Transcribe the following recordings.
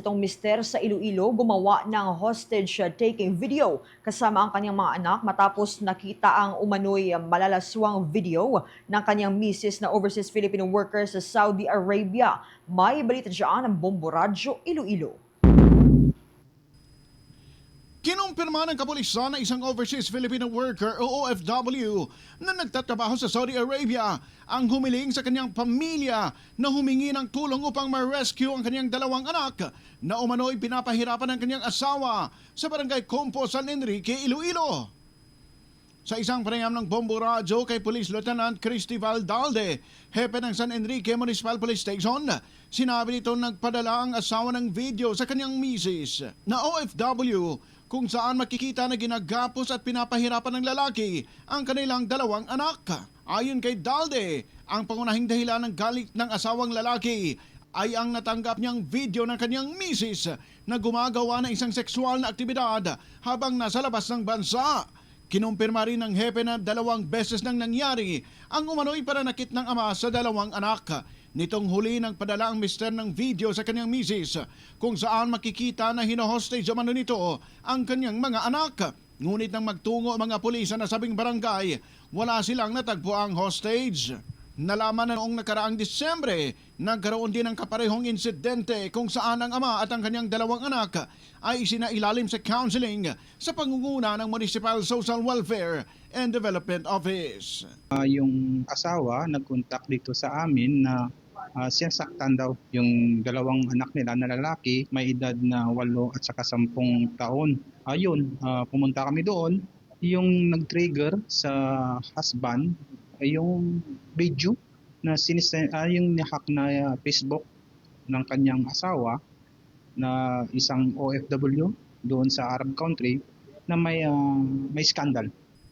Itong mister sa Iloilo gumawa ng hostage taking video kasama ang kanyang mga anak matapos nakita ang umano'y malalaswang video ng kanyang misis na overseas Filipino worker sa Saudi Arabia. May balita dyan ang Bombo Radyo Iloilo. Kinumpirma ng kapulisan na isang overseas Filipino worker o OFW na nagtatrabaho sa Saudi Arabia ang humiling sa kanyang pamilya na humingi ng tulong upang ma-rescue ang kanyang dalawang anak na umano'y pinapahirapan ng kanyang asawa sa barangay Compo San Enrique, Iloilo. Sa isang panayam ng Bombo Radyo kay Police Lieutenant Cristival Dalde, hepe ng San Enrique Municipal Police Station, sinabi nito nagpadala ang asawa ng video sa kanyang misis na OFW kung saan makikita na ginagapos at pinapahirapan ng lalaki ang kanilang dalawang anak. Ayon kay Dalde, ang pangunahing dahilan ng galit ng asawang lalaki ay ang natanggap niyang video ng kanyang misis na gumagawa ng isang sexual na aktibidad habang nasa labas ng bansa. Kinumpirma rin ng hepe na dalawang beses nang nangyari ang umano'y pananakit ng ama sa dalawang anak. Nitong huli ng padala ang mister ng video sa kanyang misis kung saan makikita na hinohostage umano nito ang kanyang mga anak. Ngunit nang magtungo mga pulis sa nasabing barangay, wala silang natagpo ang hostage. Nalaman na noong nakaraang Disyembre, nagkaroon din ng kaparehong insidente kung saan ang ama at ang kanyang dalawang anak ay isinailalim sa counseling sa pangunguna ng Municipal Social Welfare and Development Office. Ah, yung asawa nag-contact dito sa amin na uh, sinasaktan daw yung dalawang anak nila na lalaki may edad na 8 at saka 10 taon. Ayun, ah, pumunta kami doon. Yung nag-trigger sa husband ay yung video na sinis ah, yung nihack na ah, Facebook ng kanyang asawa na isang OFW doon sa Arab country na may ah, may scandal.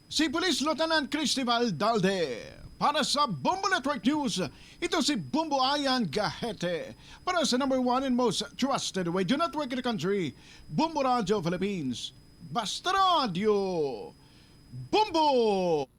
Si Police Lieutenant Cristival Dalde. Para sa Bombo Network News, ito si Bumbo Ayan Gahete. Para sa number one and most trusted radio network in the country, Bumbo Radio Philippines. Basta Radio! Bumbo!